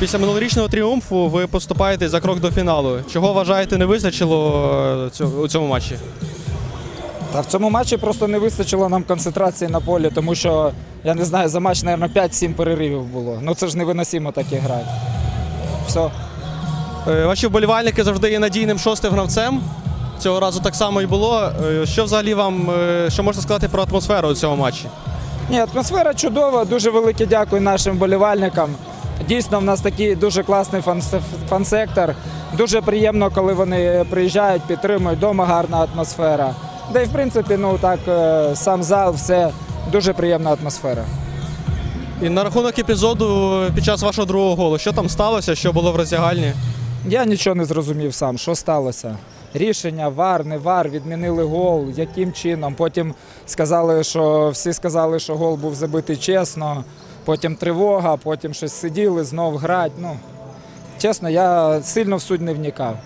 Після минулорічного тріумфу ви поступаєте за крок до фіналу. Чого вважаєте не вистачило е, у цьому матчі? Та в цьому матчі просто не вистачило нам концентрації на полі, тому що, я не знаю, за матч, мабуть, 5-7 переривів було. Ну це ж невиносимо так і грати. Все. Ваші вболівальники завжди є надійним шостим гравцем. Цього разу так само і було. Е, Що взагалі вам е, що можна сказати про атмосферу у цьому матчі? Ні, атмосфера чудова. Дуже велике дякую нашим болівальникам. Дійсно, в нас такий дуже класний фан- фан-сектор. Дуже приємно, коли вони приїжджають, підтримують. Дома гарна атмосфера. Да і в принципі, ну так, е, сам зал, все дуже приємна атмосфера. І на рахунок епізоду під час вашого другого голу, що там сталося, що було в роздягальні? Я нічого не зрозумів сам, що сталося. Рішення, вар, не вар, відмінили гол, яким чином. Потім сказали, що всі сказали, що гол був забитий чесно потім тривога, потім щось сиділи, знов грати. Ну, Чесно, я сильно в суть не вникав.